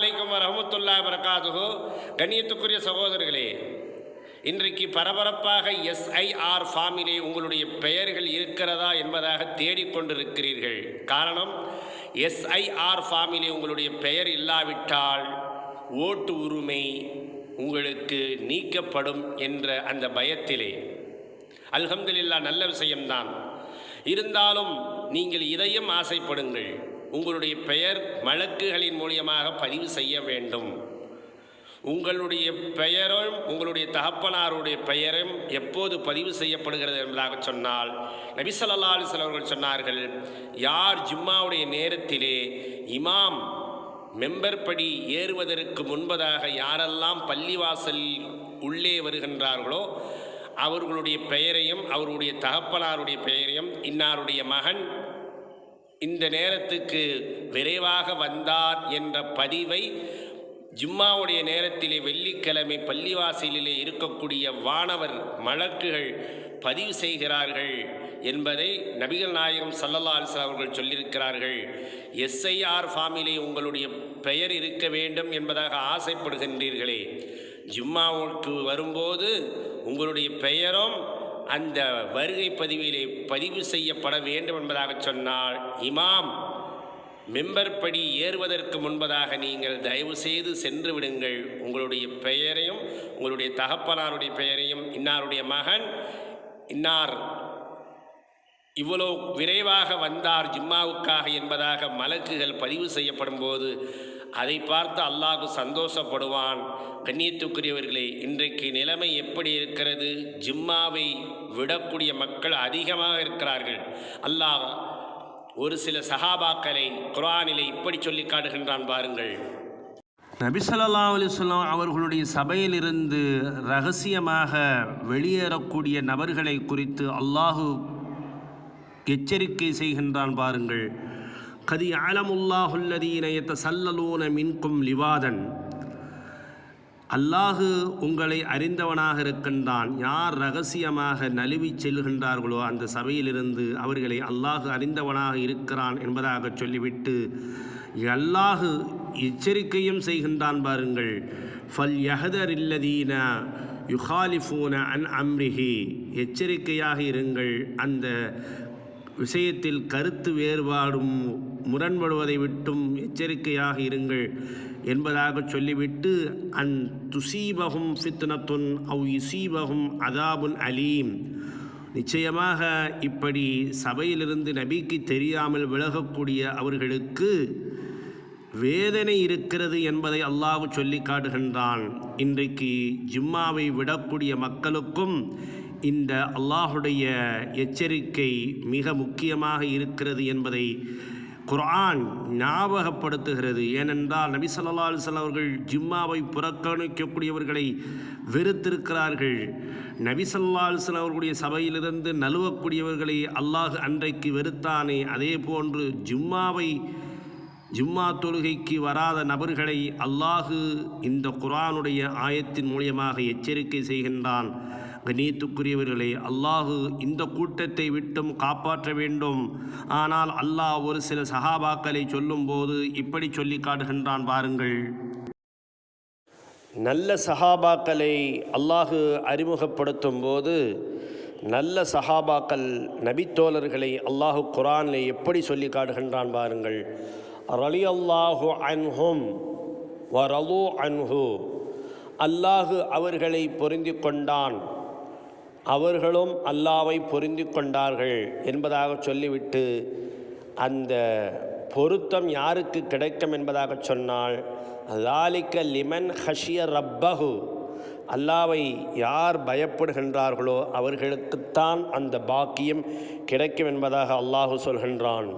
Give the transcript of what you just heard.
வலைக்கம் ரஹமத்துல்லா வரகாதுகோ கண்ணியத்துக்குரிய சகோதரர்களே இன்றைக்கு பரபரப்பாக எஸ்ஐஆர் ஃபார்மிலே உங்களுடைய பெயர்கள் இருக்கிறதா என்பதாக தேடிக்கொண்டிருக்கிறீர்கள். காரணம் எஸ்ஐஆர் ஃபார்மிலே உங்களுடைய பெயர் இல்லாவிட்டால் ஓட்டு உரிமை உங்களுக்கு நீக்கப்படும் என்ற அந்த பயத்திலே. அல்ஹம்துலில்லா நல்ல விஷயம்தான். இருந்தாலும் நீங்கள் இதையும் ஆசைப்படுங்கள். உங்களுடைய பெயர் வழக்குகளின் மூலியமாக பதிவு செய்ய வேண்டும். உங்களுடைய பெயரும் உங்களுடைய தகப்பனாருடைய பெயரும் எப்போது பதிவு செய்யப்படுகிறது என்பதாக சொன்னால் நபிசல்லா ஸல்லல்லாஹு அவர்கள் சொன்னார்கள் யார் ஜிம்மாவுடைய நேரத்திலே இமாம் மெம்பர் படி ஏறுவதற்கு முன்பதாக யாரெல்லாம் பள்ளிவாசல் உள்ளே வருகின்றார்களோ அவர்களுடைய பெயரையும் அவருடைய தகப்பனாருடைய பெயரையும் இன்னாருடைய மகன் இந்த நேரத்துக்கு விரைவாக வந்தார் என்ற பதிவை ஜும்மாவுடைய நேரத்திலே வெள்ளிக்கிழமை பள்ளிவாசலிலே இருக்கக்கூடிய வானவர் மலக்குகள் பதிவு செய்கிறார்கள் என்பதை நபிகள் நாயகம் சல்லல்லா அலிஸ்லாம் அவர்கள் சொல்லியிருக்கிறார்கள். எஸ்ஐஆர் ஃபார்மிலே உங்களுடைய பெயர் இருக்க வேண்டும் என்பதாக ஆசைப்படுகின்றீர்களே. ஜும்மாவுக்கு வரும்போது உங்களுடைய பெயரும் அந்த வருகை பதிவிலே பதிவு செய்யப்பட வேண்டும் என்பதாக சொன்னால் இமாம் மெம்பர் படி ஏறுவதற்கு முன்பதாக நீங்கள் தயவு செய்து சென்று விடுங்கள். உங்களுடைய பெயரையும் உங்களுடைய தகப்பனாருடைய பெயரையும் இன்னாருடைய மகன் இன்னார் இவ்வளோ விரைவாக வந்தார் ஜிம்மாவுக்காக என்பதாக மலக்குகள் பதிவு செய்யப்படும் போது அதை பார்த்து அல்லாஹ் சந்தோஷப்படுவான். கண்ணியத்துக்குரியவர்களே இன்றைக்கு நிலைமை எப்படி இருக்கிறது? ஜிம்மாவை விடக்கூடிய மக்கள் அதிகமாக இருக்கிறார்கள். அல்லாஹ் ஒரு சில சஹாபாக்களை குரானிலே இப்படி சொல்லி காட்டுகின்றான் பாருங்கள். நபிசல்லா அலிஸ்லாம் அவர்களுடைய சபையிலிருந்து ரகசியமாக வெளியேறக்கூடிய நபர்களை குறித்து அல்லாஹு எச்சரிக்கை செய்கின்றான் பாருங்கள். கதி ஆலமுல்லாஹுல்லதீனயத்த சல்லலூன மின்கும் லிவாதன் அல்லாஹு உங்களை அறிந்தவனாக இருக்கின்றான். யார் ரகசியமாக நழுவிச் செல்கின்றார்களோ அந்த சபையிலிருந்து அவர்களை அல்லாஹு அறிந்தவனாக இருக்கிறான் என்பதாக சொல்லிவிட்டு அல்லாஹு எச்சரிக்கையும் செய்கின்றான் பாருங்கள். ஃபல் யஹதர் இல்லதீன யுஹாலிஃபூன அன் அம்ரிஹி. எச்சரிக்கையாக இருங்கள். அந்த விஷயத்தில் கருத்து வேறுபாடும் முரண்படுவதை விட்டும் எச்சரிக்கையாக இருங்கள் என்பதாக சொல்லிவிட்டு அன் துசீபகும் ஃபித்னத்துன் அவ் யுசீபகும் அதாபுன் அலீம். நிச்சயமாக இப்படி சபையிலிருந்து நபிக்கு தெரியாமல் விலகக்கூடிய அவர்களுக்கு வேதனை இருக்கிறது என்பதை அல்லாஹ் சொல்லி காட்டுகின்றான். இன்றைக்கு ஜிம்மாவை விடக்கூடிய மக்களுக்கும் இந்த அல்லாஹுடைய எச்சரிக்கை மிக முக்கியமாக இருக்கிறது என்பதை குரான் ஞாபகப்படுத்துகிறது. ஏனென்றால் நபி ஸல்லல்லாஹு அவர்கள் ஜிம்மாவை புறக்கணிக்கக்கூடியவர்களை வெறுத்திருக்கிறார்கள். நபி ஸல்லல்லாஹு அவர்களுடைய சபையிலிருந்து நழுவக்கூடியவர்களை அல்லாஹ் அன்றைக்கு வெறுத்தானே. அதே போன்று ஜும்மாவை ஜும்மா தொழுகைக்கு வராத நபர்களை அல்லாஹு இந்த குரானுடைய ஆயத்தின் மூலியமாக எச்சரிக்கை செய்கின்றான். கணியத்துக்குரியவர்களே அல்லாஹு இந்த கூட்டத்தை விட்டும் காப்பாற்ற வேண்டும். ஆனால் அல்லாஹ் ஒரு சில சஹாபாக்களை சொல்லும்போது இப்படி சொல்லி காட்டுகின்றான் பாருங்கள். நல்ல சஹாபாக்களை அல்லாஹு அறிமுகப்படுத்தும் போது நல்ல சஹாபாக்கள் நபித்தோழர்களை அல்லாஹு குரானில் எப்படி சொல்லி காட்டுகின்றான் பாருங்கள். ரலி அல்லாஹு அன்ஹும் வரலு அன்ஹு. அல்லாஹு அவர்களை பொருந்தி கொண்டான். அவர்களும் அல்லாவை பொருந்தி கொண்டார்கள் என்பதாக சொல்லிவிட்டு அந்த பொருத்தம் யாருக்கு கிடைக்கும் என்பதாக சொன்னால் லாலிக்க லிமன் ஹஷிய ரப்பஹு. அல்லாவை யார் பயப்படுகின்றார்களோ அவர்களுக்குத்தான் அந்த பாக்கியம் கிடைக்கும் என்பதாக அல்லாஹு சொல்கின்றான்.